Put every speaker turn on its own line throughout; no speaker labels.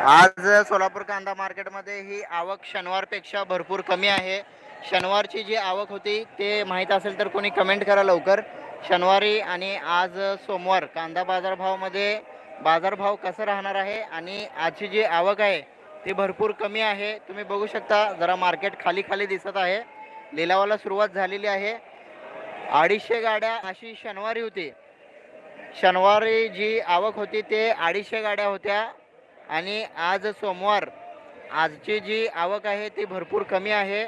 आज सोलापूर कांदा मार्केटमध्ये ही आवक शनिवारपेक्षा भरपूर कमी आहे. शनिवारची जी आवक होती ते माहीत असेल तर कोणी कमेंट करा लवकर. शनिवारी आणि आज सोमवार कांदा बाजारभावामध्ये बाजारभाव कसं राहणार आहे आणि आजची जी आवक आहे ती भरपूर कमी आहे. तुम्ही बघू शकता जरा मार्केट खाली खाली दिसत आहे. लिलावाला सुरुवात झालेली आहे. अडीचशे गाड्या अशी शनिवारी होती. शनिवारी जी आवक होती ते अडीचशे गाड्या होत्या. आणि आज सोमवार आजची जी आवक आहे ती भरपूर कमी आहे.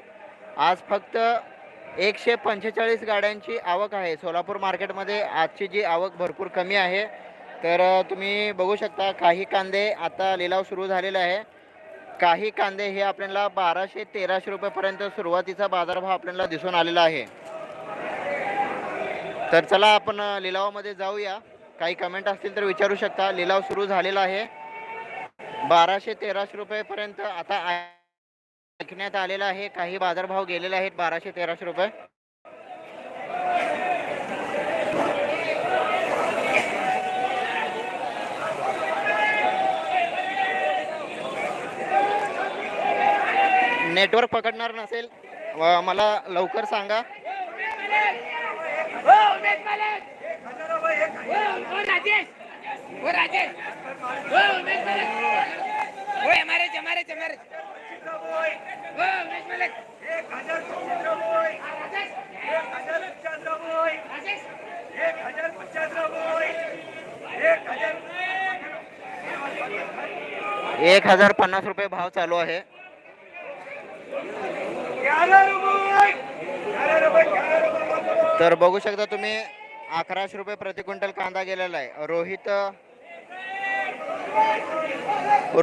आज फक्त एकशे पंचेचाळीस गाड्यांची आवक आहे. सोलापूर मार्केटमध्ये आजची जी आवक भरपूर कमी आहे. तर तुम्ही बघू शकता काही कांदे आता लिलाव सुरू झालेला आहे. काही कांदे हे आपल्याला बाराशे तेराशे रुपयेपर्यंत सुरुवातीचा बाजारभाव आपल्याला दिसून आलेला आहे. तर चला आपण लिलावामध्ये जाऊया. काही कमेंट असतील तर विचारू शकता. लिलाव सुरू झालेला आहे. बाराशे तेराशे रुपयेपर्यंत आता ऐकण्यात आलेला आहे. काही बाजारभाव गेलेले आहेत बाराशे तेराशे रुपये. नेटवर्क पकडणार नसेल मला लवकर सांगा.
हो उमेश मालक हो हो राजेश हो राजेश हो उमेश मालक हो एमआरएच एमआरएच एमआरएच हो उमेश मालक राजेश
एक हजार पन्नास रुपये भाव चालू आहे तर बघू शकता तुम्ही अकराशे रुपये प्रति क्विंटल कांदा गेलेला आहे. रोहित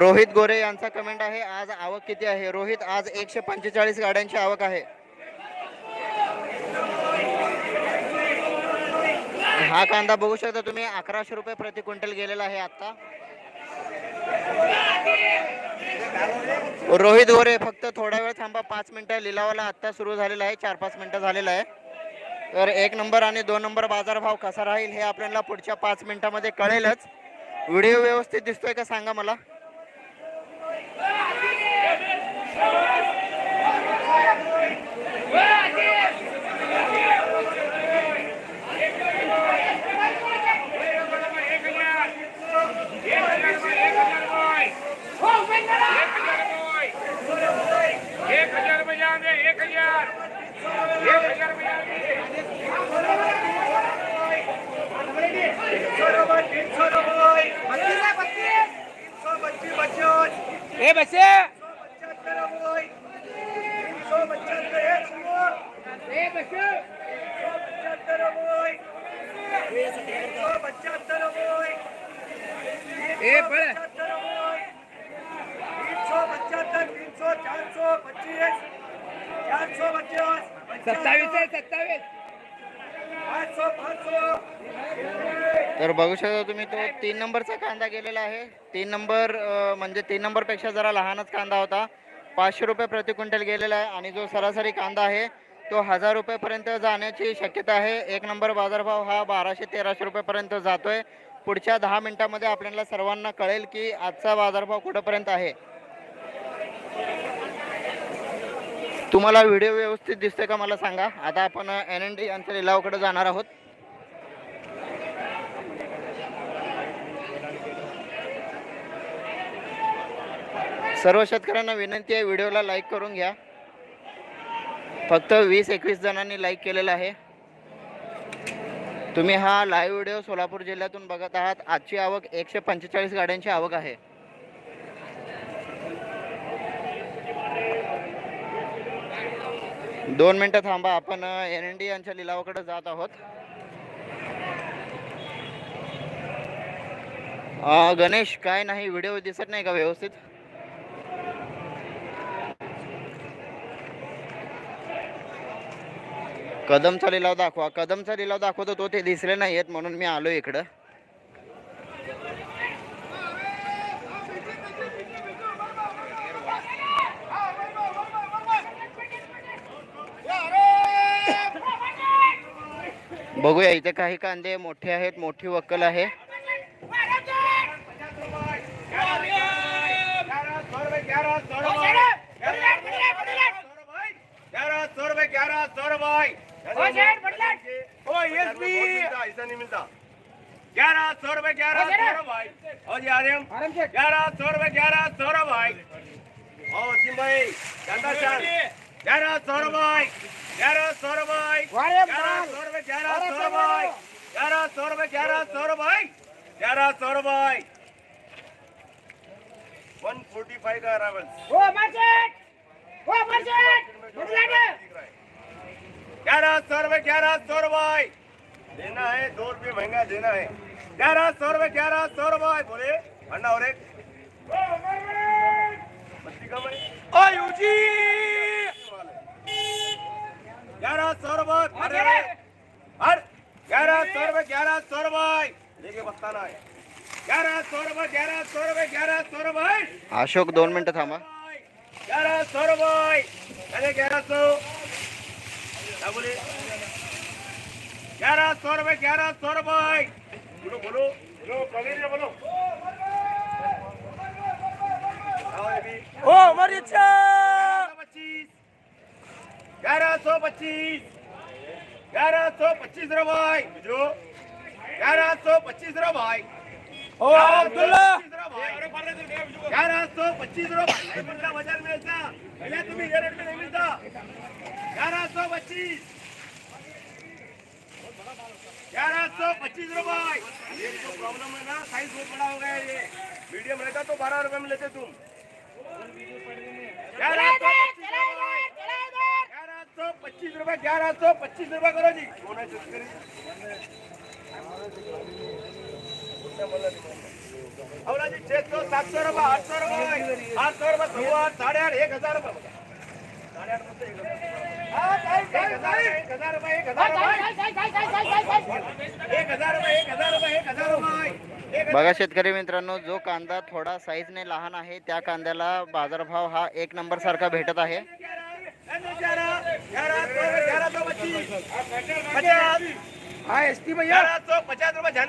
रोहित गोरे यांचा कमेंट आहे आज आवक किती आहे? रोहित आज एकशे पंचेचाळीस गाड्यांची आवक आहे. हा कांदा बघू शकता तुम्ही अकराशे रुपये प्रति क्विंटल गेलेला आहे आता रोहित गोरे फक्त थोडा वेळ थांबा पाच मिनिटं लिलावाला आत्ता सुरू झालेला आहे चार पाच मिनिटं झालेलं आहे. तर एक नंबर आणि दोन नंबर बाजारभाव कसा राहील हे आपल्याला पुढच्या पाच मिनिटामध्ये कळेलच. व्हिडिओ व्यवस्थित दिसतोय का सांगा मला
हो उमेश मालक
एक हजार रुपये जाएंगे एक हजार एक हजार रुपये
ए बसे ए बसे ए पळ सत्तावीस आहे सत्तावीस
तर बघू शकता तुम्ही तो तीन नंबरचा कांदा गेलेला आहे. तीन नंबर म्हणजे तीन नंबरपेक्षा जरा लहानच कांदा होता. पाचशे रुपये प्रति क्विंटल गेलेला आहे आणि जो सरासरी कांदा आहे तो हजार रुपयेपर्यंत जाण्याची शक्यता आहे. एक नंबर बाजारभाव हा बाराशे तेराशे रुपयेपर्यंत जातोय. पुढच्या दहा मिनिटामध्ये आपल्याला सर्वांना कळेल की आजचा बाजारभाव कुठंपर्यंत आहे. तुम्हाला व्हिडिओ व्यवस्थित दिसतोय का मला सांगा. आता आपण एन एन डी यांच्या लिलावाकडे जाणार आहोत. सर्व शेतकऱ्यांना विनंती आहे व्हिडिओला लाईक करून घ्या. फक्त वीस एकवीस जणांनी लाईक केलेला आहे. तुम्ही हा लाईव्ह व्हिडिओ सोलापूर जिल्ह्यातून बघत आहात. आजची आवक एकशे पंचेचाळीस गाड्यांची आवक आहे. दोन मिनटं थांबा आपण एन एन डी यांच्या लिलावाकडे जात आहोत. गणेश काय नाही व्हिडिओ दिसत नाही का व्यवस्थित? कदमचा लिलाव दाखवा कदमचा लिलाव दाखवतो तो ते दिसले नाहीयेत म्हणून मी आलो इकडं बघूया इथे काही कांदे मोठे आहेत मोठी वक्कल आहे
ओ
भी ऐसा नहीं मिलता ग्यारह सौ रुपए ग्यारह। सौरभ भाई और जी आर्यम
से
ग्यारह सौ रुपए ग्यारह सौरभ भाई और सिंह भाई गंदा चाल ग्यारह सौरभ भाई ग्यारह सौरभ भाई ग्यारह। सौ रुपए ग्यारह
बाल।
भाई ग्यारह सौ रुपए ग्यारह सौरभ भाई ग्यारह सौरभ भाई वन फोर्टी फाइव का अरावल
ओ मार्केट ओ मार्केट
ग्यारह सौ रुपए ग्यारह सौ रुपए देना है दो रुपये महँगा देना है ग्यारह सौ रुपए ग्यारह सौ रुपए बोले अन्ना और एक है ग्यारह सौ रुपए अरे हर ग्यारह सौ रुपए ग्यारह सौ रुपए लेके बताना है ग्यारह सौ रुपए ग्यारह सौ रुपए ग्यारह सौ रुपए
अशोक दोन मिनटं थांबा
ग्यारह सौ रुपए अरे ग्यारह सौ क्या बोले ग्यारह सौ रुपए ग्यारह सौ रुपए बोलो बोलो. बोलो. प्रवीण जी बोलो।
ओ मरिचा!
पच्चीस. ग्यारह सौ पच्चीस. ग्यारह सौ पच्चीस रुपए बुझो ग्यारह सौ पच्चीस रुपए
ओ अब्दुल्ला!
ग्यारह सौ पच्चीस रुपए बाजार में ऐसा। पहले तुम्हें ये रेट में नहीं मिलता। ग्यारह सौ पच्चीस. ग्यारह सौ पच्चीस रुपए ये तो प्रॉब्लम है ना साइज बहुत बड़ा हो गया ये. मीडियम रहता तो बारह रुपए में लेते तुम. ग्यारह सौ ग्यारह सौ पच्चीस रुपए ग्यारह सौ पच्चीस रुपए करो जी. कोण आहे शेतकरी अवलाजी छह सौ सात सौ रुपये आठ सौ रुपये. आठ सौ रुपये सव्वा आठ साडे आठ एक हजार रुपये. बघा. आठ मधलं एक हजार. एक हजार रुपये एक हजार रुपये एक हजार रुपये. एक हजार रुपये एक हजार रुपये एक हजार रुपये एक हजार
बघा शेतकरी मित्रांनो जो कांदा थोडा साईजने लहान आहे त्या कांद्याला बाजारभाव हा एक नंबर सारखा भेटत आहे.
पचास रुपये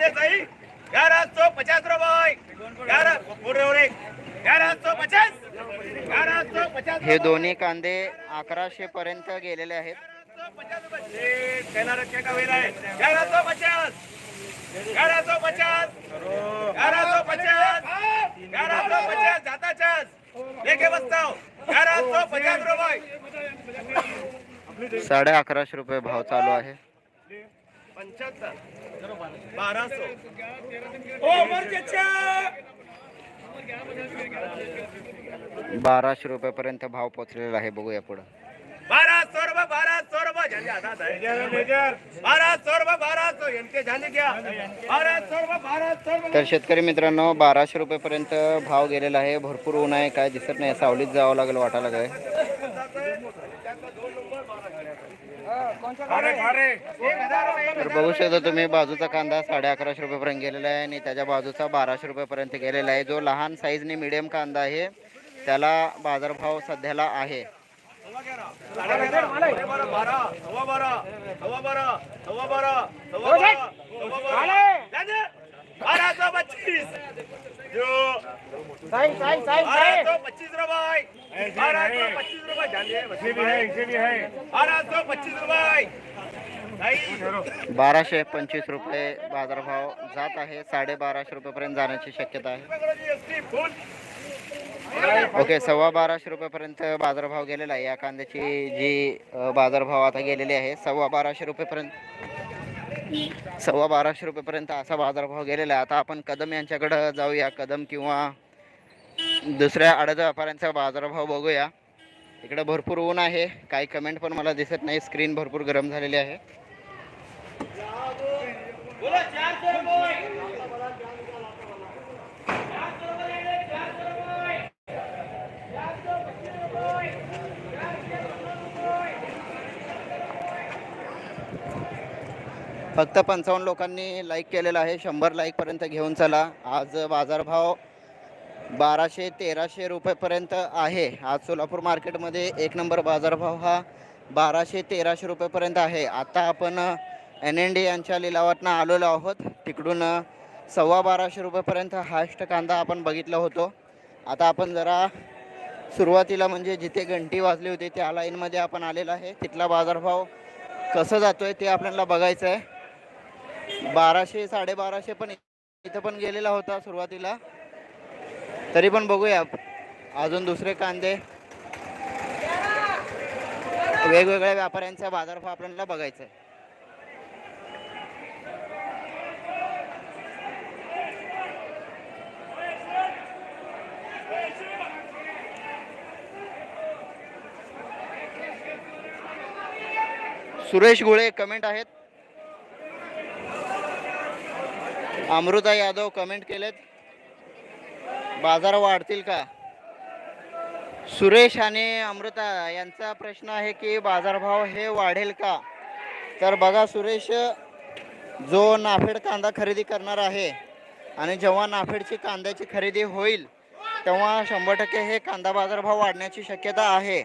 हे दोन्ही कांदे अकराशे पर्यंत गेलेले आहेत. साडे अकराशे रुपये भाव चालू आहे.
पंच्याहत्तर.
मर्केटच्या
बाराशे रुपयापर्यंत भाव पोचलेला आहे बघूया पुढं.
बारह सौ रुपये बारह सौ रुपये झाले आता बारह सौ रुपये बारह सौ इनके झाले क्या बारह सौ रुपये बारह सौ रुपये
तर शेतकरी मित्रांनो बाराशे रुपयेपर्यंत भाव गेलेला आहे. भरपूर ऊन आहे काय दिसत नाही. सावलीत जावं लागेल वाटायला लागेल तर बघू शकता तुम्ही बाजूचा कांदा साडे अकराशे रुपयेपर्यंत गेलेला आहे आणि त्याच्या बाजूचा बाराशे रुपयेपर्यंत गेलेला आहे. जो लहान साईजने मिडियम कांदा आहे त्याला बाजारभाव सध्याला आहे.
पच्चीस बारह सौ पच्चीस बारह सौ पच्चीस रुपये
बाराशे पंचवीस रुपये बाजारभाव जात आहे. साडेबाराशे रुपयेपर्यंत जाण्याची शक्यता आहे. ओके सव्वा बाराशे रुपयेपर्यंत बाजारभाव गेलेला आहे. या कांद्याची जी बाजारभाव आता गेलेली आहे सव्वा बाराशे रुपयेपर्यंत सव्वा बाराशे रुपयेपर्यंत असा बाजारभाव गेलेला आहे. आता आपण कदम यांच्याकडं जाऊया. कदम किंवा दुसऱ्या अडद व्यापाऱ्यांचा बाजारभाव बघूया. इकडं भरपूर ऊन आहे. काही कमेंट पण मला दिसत नाही. स्क्रीन भरपूर गरम झालेली आहे. फक्त पंचावन्न लोकांनी लाईक केलेलं आहे. शंभर लाईकपर्यंत घेऊन चला. आज बाजारभाव बाराशे तेराशे रुपयेपर्यंत आहे. आज सोलापूर मार्केटमध्ये एक नंबर बाजारभाव हा बाराशे तेराशे रुपयेपर्यंत आहे. आता आपण एन एन डी यांच्या लिलावातनं आलेलो आहोत. तिकडून सव्वा बाराशे रुपयेपर्यंत हायस्ट कांदा आपण बघितला होतो. आता आपण जरा सुरुवातीला म्हणजे जिथे घंटी वाजली होती त्या लाईनमध्ये आपण आलेला आहे. तिथला बाजारभाव कसं जातो आहे ते आपल्याला बघायचं आहे. बाराशे साडेबाराशे पण इथं पण गेलेला होता सुरुवातीला. तरी पण बघूया. अजून दुसरे कांदे. वेगवेगळ्या व्यापाऱ्यांचा बाजारभाव आपल्याला बघायचा आहे सुरेश गुळे कमेंट आहेत. अमृता यादव कमेंट केलेत. बाजार वाढतील का? सुरेश आणि अमृता यांचा प्रश्न आहे की बाजारभाव हे वाढेल का? तर बघा सुरेश जो नाफेड कांदा खरेदी करणार आहे आणि जेव्हा नाफेडची कांद्याची खरेदी होईल तेव्हा शंभर टक्के हे कांदा बाजारभाव वाढण्याची शक्यता आहे.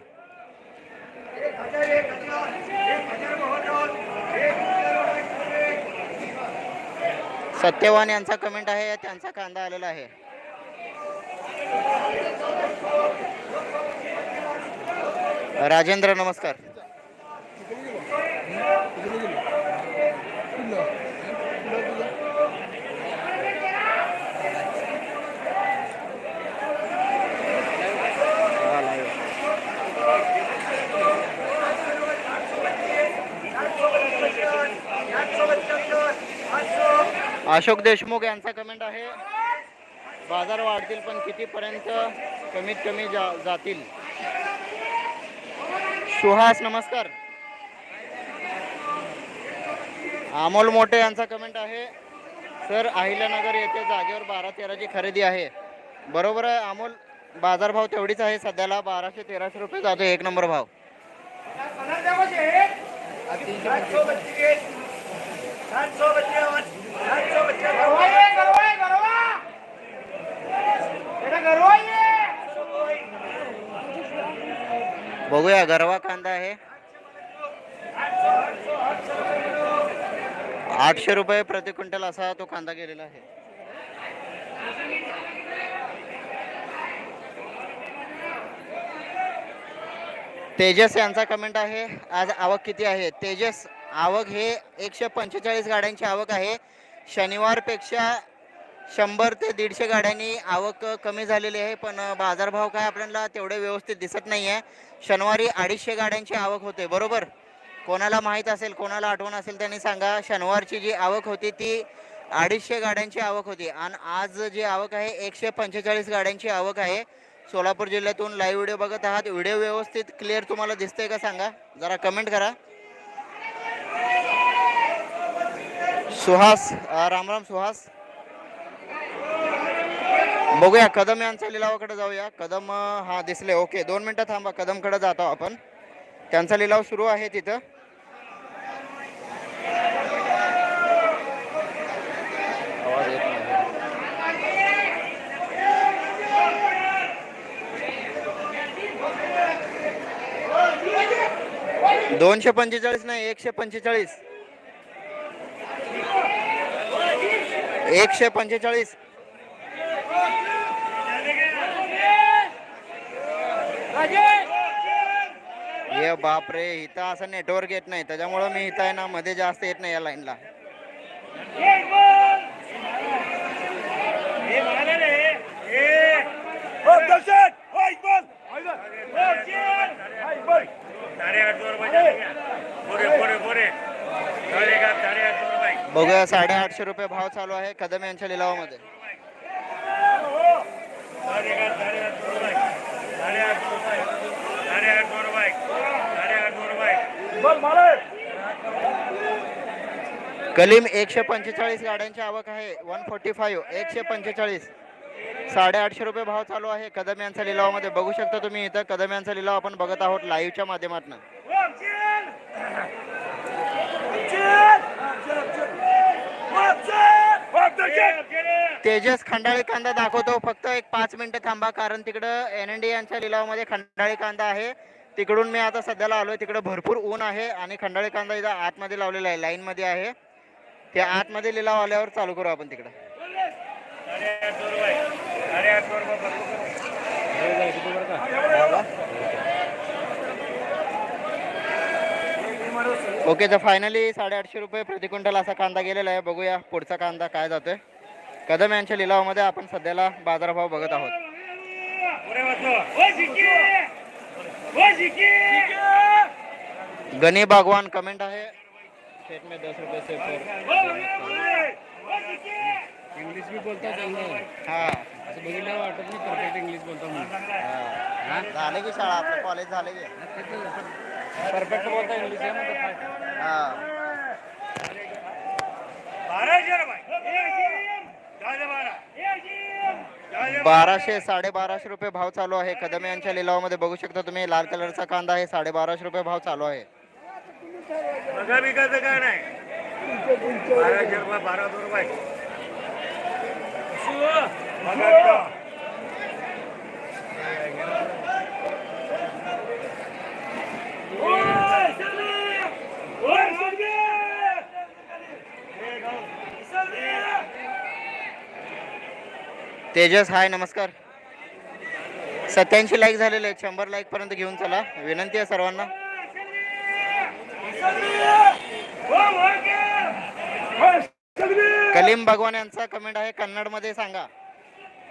सत्यवान यांचा कमेंट आहे त्यांचा कांदा आलेला आहे. राजेंद्र नमस्कार. अशोक देशमुख यांचा कमेंट आहे. बाजार वाढतील पण कितीपर्यंत कमीत कमी जा जातील? सुहास नमस्कार. अमोल मोठे यांचा कमेंट आहे. सर अहिल्यानगर येथे जागेवर बारा तेराची खरेदी आहे. बरोबर आहे अमोल? बाजारभाव तेवढीच आहे सध्याला. बाराशे तेराशे रुपये जातो एक नंबर भाव. बघूया गरवा कांदा आहे. आठशे रुपये प्रति क्विंटल असा तो कांदा गेलेला आहे. तेजस यांचा कमेंट आहे. आज आवक किती आहे? तेजस आवक हे एकशे पंचेचाळीस गाड्यांची आवक आहे. शनिवारपेक्षा शंभर ते दीडशे गाड्यांनी आवक कमी झालेली आहे पण बाजारभाव काय आपल्याला तेवढे व्यवस्थित दिसत नाही आहे शनिवारी अडीचशे गाड्यांची आवक होते बरोबर? कोणाला माहीत असेल कोणाला आठवण असेल त्यांनी सांगा. शनिवारची जी आवक होती ती अडीचशे गाड्यांची आवक होती. आणि आज जी आवक आहे एकशे पंचेचाळीस गाड्यांची आवक आहे. सोलापूर जिल्ह्यातून लाईव्ह व्हिडिओ बघत आहात. व्हिडिओ व्यवस्थित क्लिअर तुम्हाला दिसतंय का सांगा? जरा कमेंट करा. सुहास रामराम राम राम सुहास. बघूया कदम यांच्या लिलावाकडे जाऊया. कदम हा दिसले ओके. दोन मिनटं थांबा कदमकडे जातो आपण. त्यांचा लिलाव सुरू आहे तिथं. दोनशे पंचेचाळीस नाही एकशे पंचेचाळीस. एकशे पंचेचाळीस. ये बापरे इथं असं नेटवर्क येत नाही. त्याच्यामुळं मी इथं आहे ना मध्ये जास्त येत नाही या लाईनला बघूया साडेआठशे रुपये भाव चालू आहे कदम यांच्या लिलावामध्ये. कलीम एकशे पंचेचाळीस गाड्यांची आवक आहे. वन फोर्टी फाईव्ह एकशे पंचेचाळीस. साडेआठशे रुपये भाव चालू आहे. कदम यांच्या लिलावामध्ये बघू शकता तुम्ही इथं. कदम यांचा लिलाव आपण बघत आहोत लाईव्हच्या माध्यमातून. तेजस खंडाळी कांदा दाखवतो. फक्त एक पाच मिनिटं थांबा कारण तिकडं एन एन डी यांच्या लिलावामध्ये खंडाळी कांदा आहे. तिकडून मी आता सध्याला आलोय. तिकडं भरपूर ऊन आहे आणि खंडाळी कांदा इथं आतमध्ये लावलेला आहे. लाईनमध्ये आहे. ते आतमध्ये लिलाव आल्यावर चालू करू आपण तिकडं. ओके तर फायनली साडेआठशे रुपये प्रति क्विंटल असा कांदा गेलेला आहे. बघूया पुढचा कांदा काय जातोय. कदम यांच्या लिलावामध्ये आपण सध्याला बाजारभाव बघत आहोत
पुढे वाचो. ओ जिंकी! ओ जिंकी!
गणी बागवान कमेंट आहे में दस रुपये से!
इंग्लिश बी बोलता चांगलं
हा
असं बघितलं वाटत नाही परफेक्ट इंग्लिश बोलता म्हणून
हा. झाले की शाळा आपलं कॉलेज झाले की
परफेक्ट बोलता इंग्लिश आहे
हा
बारा. बारा.
बाराशे साडेबाराशे रुपये भाव चालू आहे. कदम यांच्या लिलावामध्ये बघू शकता तुम्ही लाल कलरचा कांदा आहे साडेबाराशे रुपये भाव चालू आहे.
काय नाही. बारा दोन रुपये तो. ओय, चले! ओय, चले! ए, गाव. चले!
तेजस हाय नमस्कार सत्याऐंशी लाईक झालेले आहेत शंभर लाईक पर्यंत घेऊन चला विनंती आहे सर्वांना कलीम भगवान यांचा कमेंट आहे कन्नडमध्ये सांगा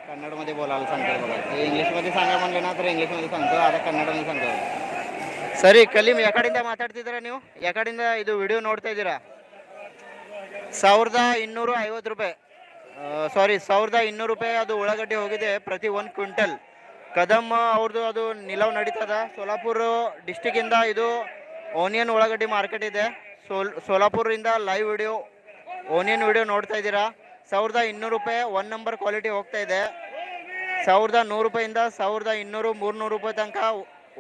कन्नडमध्ये बोलायला सांगतो बघा ते इंग्लिशमध्ये सांगा म्हणलं ना तर इंग्लिशमध्ये सांगतो आता ಕನ್ನಡದಲ್ಲಿ सांगतो ಸರಿ ಕಲೀಮ್ ಯಾಕಡೆಯಿಂದ ಮಾತಾಡ್ತಿದ್ದೀರಾ ನೀವು ಯಾಕಡೆಯಿಂದ ಇದು ವಿಡಿಯೋ ನೋಡ್ತಾ ಇದ್ದೀರಾ ಸಾವಿರದ ಇನ್ನೂರು ಐವತ್ತು ರೂಪಾಯಿ ಸಾರಿ ಸಾವಿರದ ಇನ್ನೂರು ರೂಪಾಯಿ ಅದು ಉಳ್ಳಾಗಡ್ಡಿ ಹೋಗಿದೆ ಪ್ರತಿ ಒಂದು ಕ್ವಿಂಟಲ್. ಕದಮ್ ಅವ್ರದ್ದು ಅದು ನಿಲವ್ ನಡೀತದ. ಸೋಲಾಪುರ ಡಿಸ್ಟಿಕ್ಕಿಂದ ಇದು ಓನಿಯನ್ ಉಳ್ಳಾಗಡ್ಡಿ ಮಾರ್ಕೆಟ್ ಇದೆ. ಸೋಲ್, ಸೋಲಾಪುರದಿಂದ ಲೈವ್ ವಿಡಿಯೋ ಓನಿಯನ್ ವಿಡಿಯೋ ನೋಡ್ತಾ ಇದ್ದೀರಾ? ಸಾವಿರದ ಇನ್ನೂರು ರೂಪಾಯಿ ಒನ್ ನಂಬರ್ ಕ್ವಾಲಿಟಿ ಹೋಗ್ತಾ ಇದೆ. ಸಾವಿರದ ನೂರು ರೂಪಾಯಿಂದ ಸಾವಿರದ ಇನ್ನೂರು ಮೂರ್ನೂರು ರೂಪಾಯಿ ತನಕ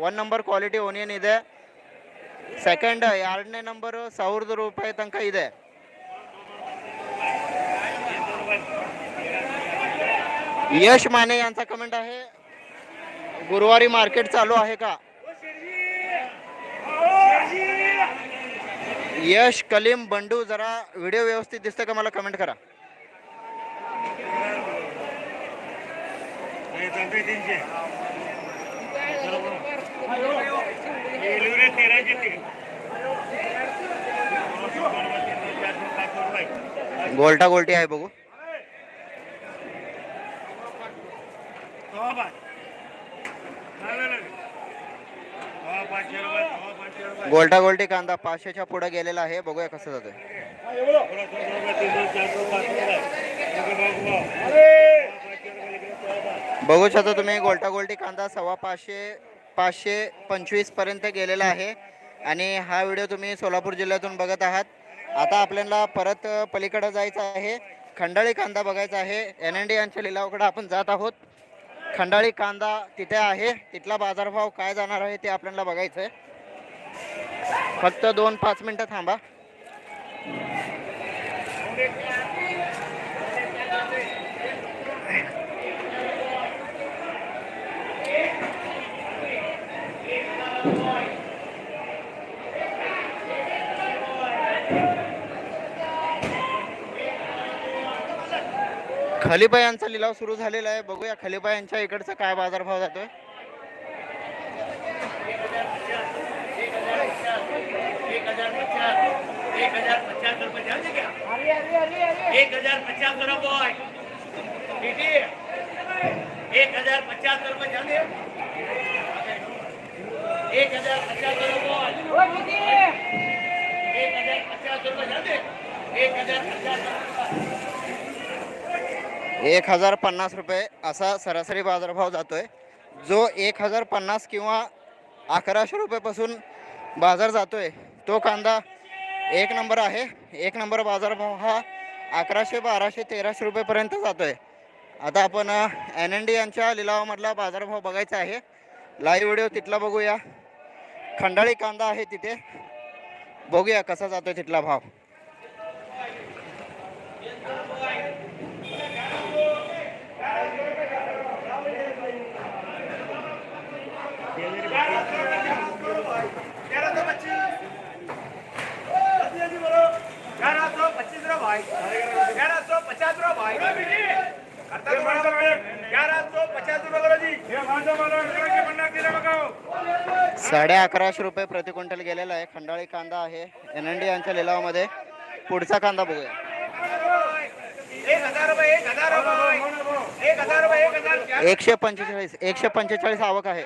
ಒನ್ ನಂಬರ್ ಕ್ವಾಲಿಟಿ ಓನಿಯನ್ ಇದೆ. ಸೆಕೆಂಡ್ ಎರಡನೇ ನಂಬರು ಸಾವಿರದ ರೂಪಾಯಿ ತನಕ ಇದೆ. यश माने यांचा कमेंट आहे. गुरुवारी मार्केट चालू आहे का? यश कलीम बंडू जरा व्हिडिओ व्यवस्थित दिसतं का मला? कमेंट करा.
गोलटा गोलटी
गोल्टा गोल्टी आहे बघू
तवा पाच. नाही, नाही, नाही. तवा पाचशे रुपये, तवा पाचशे रुपये.
गोलटा गोलटी कांदा पाचशेच्या पुढे गेलेला आहे. बघूया कसं
जातं बघू
शकता तुम्ही गोलटा गोलटी कांदा सव्वा पाचशे पाचशे पंचवीसपर्यंत गेलेला आहे. आणि हा व्हिडिओ तुम्ही सोलापूर जिल्ह्यातून बघत आहात. आता आपल्याला परत पलीकडे जायचं आहे. खंडाळी कांदा बघायचा आहे. एन एन डी यांच्या लिलावाकडे आपण जात आहोत. खंडाळी कांदा तिथे आहे. तिथला बाजारभाव काय जाणार आहे ते आपल्याला बघायचं आहे फक्त दोन पाच मिनटं थांबा. खलिपा यांचा लिलाव सुरू झालेला आहे. बघूया खलिपा यांच्या इकडचा काय बाजारभाव जातोय.
एक हजार पचास रुपये जाते क्या एक हजार
पन्नास रुपये असा सरासरी बाजारभाव जातो आहे जो एक हजार पन्नास किंवा अकराशे रुपयेपासून बाजार जातो आहे तो कांदा एक नंबर आहे. एक नंबर बाजारभाव हा अकराशे बाराशे तेराशे रुपयेपर्यंत जातो आहे आता आपण एन एन डी यांच्या लिलावामधला बाजारभाव बघायचा आहे. लाईव्ह व्हिडिओ तिथला बघूया. खंडाळी कांदा आहे तिथे. बघूया कसा जातोय तिथला भाव
ग्यारह सौ पच्चीस रो भाई ग्यारह सौ पचास रो भाई ग्यारह सौ पचास रुपये करो जी
साडे अकराशे रुपये प्रति क्विंटल गेलेला आहे खंडाळी कांदा आहे एन एन डी यांच्या लिलावामध्ये पुढचा कांदा बघूया एकशे पंचेचाळीस एकशे पंचेचाळीस आवक आहे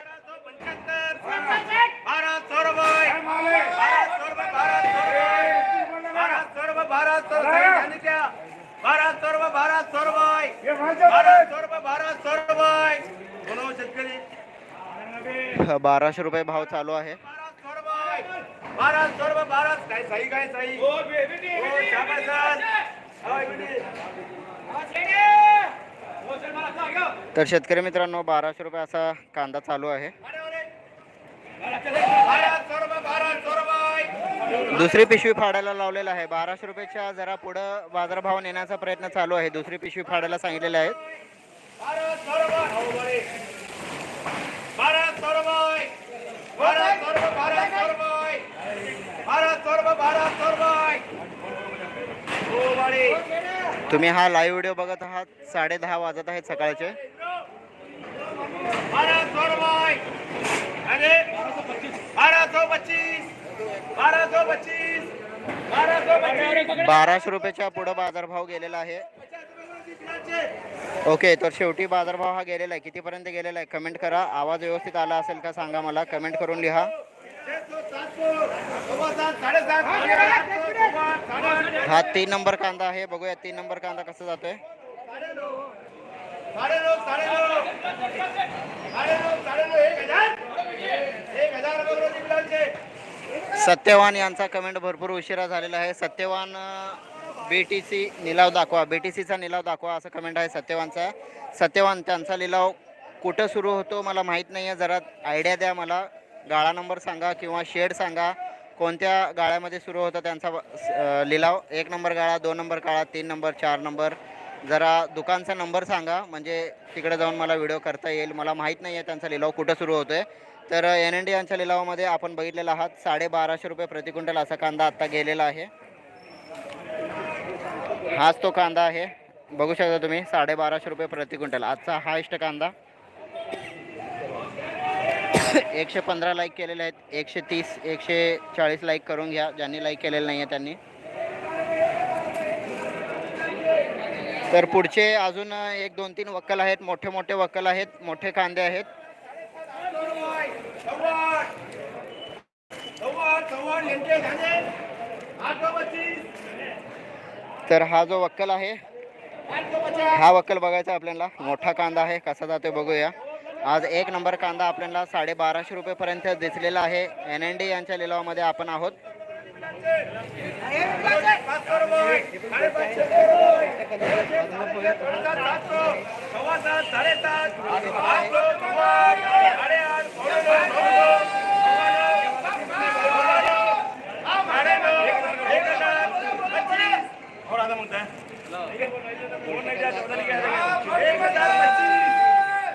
भारत सर्व भारत सर्व भारत सर्व भारत सर्व
बाराशे रुपये भाव चालू आहे. तर शेतकरी मित्रांनो बाराशे रुपये असा कांदा चालू आहे. दुसरी पिशवी फाडायला लावलेला आहे. बाराशे रुपयाच्या जरा पुढं बाजारभाव नेण्याचा प्रयत्न चालू आहे. दुसरी पिशवी फाडायला सांगितलेले आहेत.
बारा सौ रुपये हो बरे बारा सौ रुपये बारा सौ रुपये बारा सौ रुपये बारा सौ रुपये बारा सौ रुपये हो बरे
तुम्ही हा लाईव्ह व्हिडिओ बघत आहात साडे दहा वाजत आहेत सकाळचे.
बारह सौ रुपये अरे बारह सौ पच्चीस! बारह सौ पच्चीस! बारह सौ पच्चीस!
बाराशे रुपयाच्या पुढं बाजारभाव गेलेला आहे. ओके तर शेवटी बाजारभाव हा गेलेला आहे. कितीपर्यंत गेलेला आहे? कमेंट करा. आवाज व्यवस्थित आला असेल का सांगा मला. कमेंट करून लिहा. हा तीन नंबर कांदा आहे. बघूया तीन नंबर कांदा कसा जातोय. सत्यवान यांचा कमेंट भरपूर उशिरा झालेला आहे. सत्यवान बी टी सी निलाव दाखवा. बी टी सीचा निलाव दाखवा असं कमेंट आहे सत्यवानचा. सत्यवान त्यांचा लिलाव कुठं सुरू होतो मला माहीत नाही आहे जरा आयडिया द्या मला. गाळा नंबर सांगा किंवा शेड सांगा. कोणत्या गाळ्यामध्ये सुरू होतं त्यांचा लिलाव? एक नंबर गाळा दोन नंबर गाळा तीन नंबर चार नंबर जरा दुकानचा नंबर सांगा. म्हणजे तिकडे जाऊन मला व्हिडिओ करता येईल. मला माहीत नाही आहे त्यांचा लिलाव कुठं सुरू होतो आहे तर एन एन डी यांच्या लिलावामध्ये आपण बघितलेला आहात साडेबाराशे रुपये प्रति क्विंटल असा कांदा आत्ता गेलेला आहे. हाच तो कांदा आहे. बघू शकता तुम्ही साडेबाराशे रुपये प्रति क्विंटल. आजचा हायस्ट कांदा. एकशे पंधरा लाईक केलेले आहेत. एकशे तीस एकशे चाळीस लाईक करून घ्या. ज्यांनी लाईक केलेलं नाही आहे त्यांनी. तर पुढचे अजून एक दोन तीन वक्कल आहेत. मोठे मोठे वक्कल आहेत. मोठे कांदे आहेत.
सव्वाड यांचे झाले आठ सौ पच्चीस
तर हा जो वक्कल आहे हा वक्कल बघायचा आपल्याला. मोठा कांदा आहे कसा जातो बघूया. आज एक नंबर कांदा आपल्याला साडेबाराशे रुपयेपर्यंत दिसलेला आहे. एन एन डी यांच्या लिलावामध्ये आपण आहोत.
साडेसात आठशे सव्वा साडेआठ पावणे नऊ, पावणे नऊ, साडेनऊ, एक हजार, पच्चीस. और आता म्हणताय?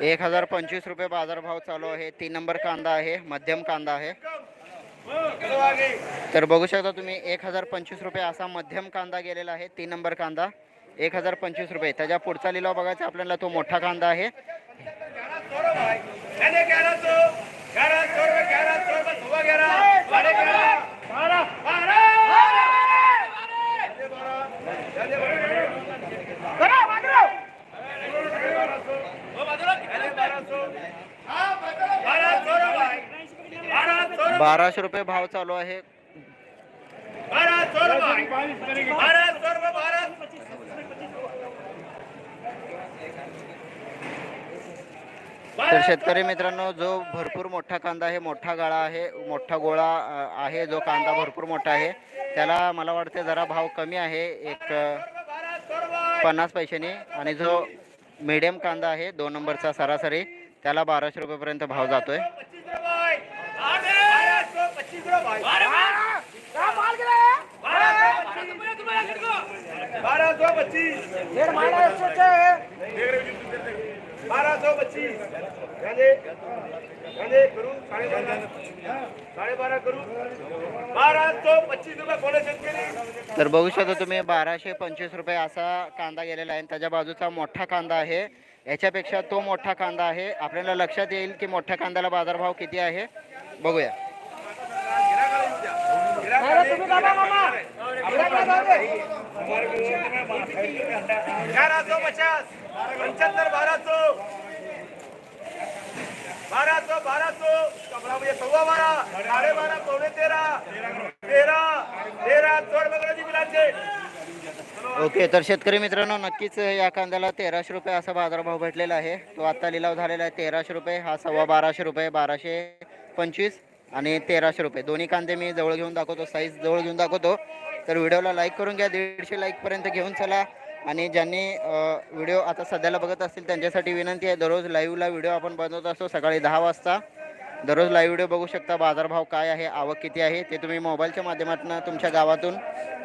एक हजार
पंचवीस रुपये बाजारभाव चालू आहे. तीन नंबर कांदा आहे मध्यम कांदा आहे. तर बघू शकता तुम्ही एक हजार पंचवीस रुपये असा मध्यम कांदा गेलेला आहे तीन नंबर कांदा. एक हजार पंचवीस रुपये. त्याच्या पुढचा लिलाव बघायचा आपल्याला तो मोठा कांदा आहे
ग्यारह सौ रुपये यानी ग्यारह सौ ग्यारह सौ रुपये ग्यारह सौ रुपये सुबह ग्यारह साढ़े ग्यारह बारह बारह
बाराशे रुपये भाव चालू आहे. तर शेतकरी मित्रांनो जो भरपूर मोठा कांदा आहे मोठा गाळा आहे मोठा गोळा आहे जो कांदा भरपूर मोठा आहे त्याला मला वाटते जरा भाव कमी आहे. एक पन्नास पैशाने आणि जो मीडियम कांदा आहे दोन नंबरचा सरासरी. त्याला बाराशे रुपयेपर्यंत भाव जातोय. तर बघू शकता तुम्ही बाराशे पंचवीस रुपये असा कांदा गेलेला आहे त्याच्या बाजूचा मोठा कांदा आहे. याच्यापेक्षा तो मोठा कांदा आहे आपल्याला लक्षात येईल की मोठ्या कांद्याला बाजारभाव किती आहे बघूया
ग्यारह सौ पचास पंचहत्तर बारह सौ बारह सौ बारह सौ कपड़ा सव्वा बारह साढ़े बारह पौने तेरह तेरह तेरह चोर बघण्याची बिलाचे
ओके तर शेतकरी मित्रांनो नक्कीच या कांद्याला तेराशे रुपये असा बाजारभाव भेटलेला आहे. तो आता लिलाव झालेला आहे तेराशे रुपये हा सव्वा बाराशे रुपये बाराशे पंचवीस आणि तेराशे रुपये. दोन्ही कांदे मी जवळ घेऊन दाखवतो साईज जवळ घेऊन दाखवतो. तर व्हिडिओला लाईक करून घ्या दीडशे लाईकपर्यंत घेऊन चला. आणि ज्यांनी व्हिडिओ आता सध्याला बघत असतील त्यांच्यासाठी विनंती आहे दररोज लाईव्हला व्हिडिओ आपण बनवत असतो सकाळी दहा वाजता. दररोज लाईव्ह व्हिडिओ बघू शकता. बाजारभाव काय आहे? आवक किती आहे? ते तुम्ही मोबाईलच्या माध्यमातून तुमच्या गावातून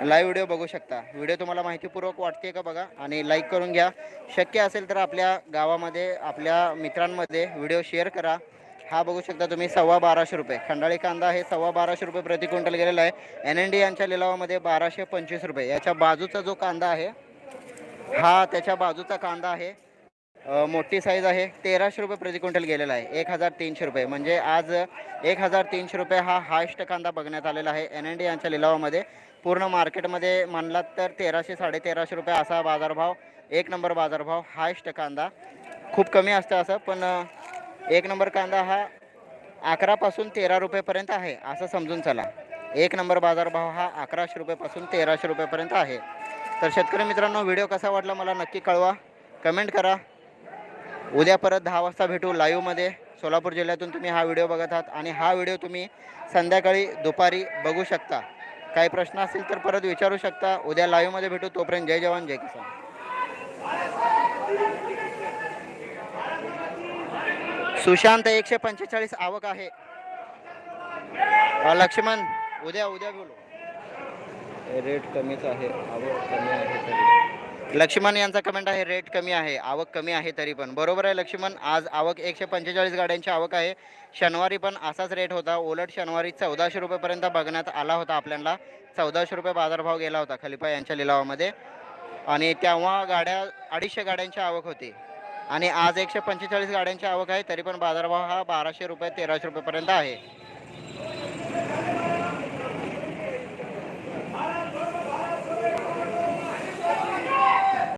लाईव्ह व्हिडिओ बघू शकता. व्हिडिओ तुम्हाला माहितीपूर्वक वाटते का बघा? आणि लाईक करून घ्या. शक्य असेल तर आपल्या गावामध्ये आपल्या मित्रांमध्ये व्हिडिओ शेअर करा. हा बघू शकता तुम्ही सव्वा बाराशे रुपये. खंडाळी कांदा हे सव्वा बाराशे रुपये प्रति क्विंटल गेलेला आहे. एन एन डी यांच्या लिलावामध्ये बाराशे पंचवीस रुपये. याच्या बाजूचा जो कांदा आहे हा त्याच्या बाजूचा कांदा आहे. मोठी साईज आहे. तेराशे रुपये प्रति क्विंटल गेलेला आहे. एक हजार तीनशे रुपये. म्हणजे आज एक हजार तीनशे रुपये हा हायस्ट कांदा बघण्यात आलेला आहे. एन एन डी यांच्या लिलावामध्ये. पूर्ण मार्केटमध्ये म्हणलात तर तेराशे साडे तेराशे रुपये असा बाजारभाव एक नंबर बाजारभाव हायस्ट कांदा. खूप कमी असतं असं पण एक नंबर कांदा हा अकरापासून तेरा रुपयेपर्यंत आहे असं समजून चला. एक नंबर बाजारभाव हा अकराशे रुपयेपासून तेराशे रुपयेपर्यंत आहे. तर शेतकरी मित्रांनो व्हिडिओ कसा वाटला मला नक्की कळवा. कमेंट करा. उद्या परत दहा वाजता भेटू लाईव्हमध्ये. सोलापूर जिल्ह्यातून तुम्ही हा व्हिडिओ बघत आहात आणि हा व्हिडिओ तुम्ही संध्याकाळी दुपारी बघू शकता. काही प्रश्न असतील तर परत विचारू शकता. उद्या लाईव्हमध्ये भेटू. तोपर्यंत जय जवान जय किसान. सुशांत एकशे पंचेचाळीस आवक आहे. लक्ष्मण उद्या उद्या बोलू. रेट कमीच आहे. आवक कमी आहे तरी. लक्ष्मण यांचा कमेंट आहे रेट कमी आहे आवक कमी आहे तरी पण. बरोबर आहे लक्ष्मण आज आवक एकशे पंचेचाळीस गाड्यांची आवक आहे. शनिवारी पण असाच रेट होता. उलट शनिवारी चौदाशे रुपयेपर्यंत बघण्यात आला होता आपल्याला. चौदाशे रुपये बाजारभाव गेला होता खलिफा यांच्या लिलावामध्ये. आणि तेव्हा गाड्या अडीचशे गाड्यांची आवक होती. आणि आज एकशे पंचेचाळीस गाड्यांची आवक आहे तरी पण बाजारभाव हा बाराशे रुपये तेराशे रुपयेपर्यंत आहे.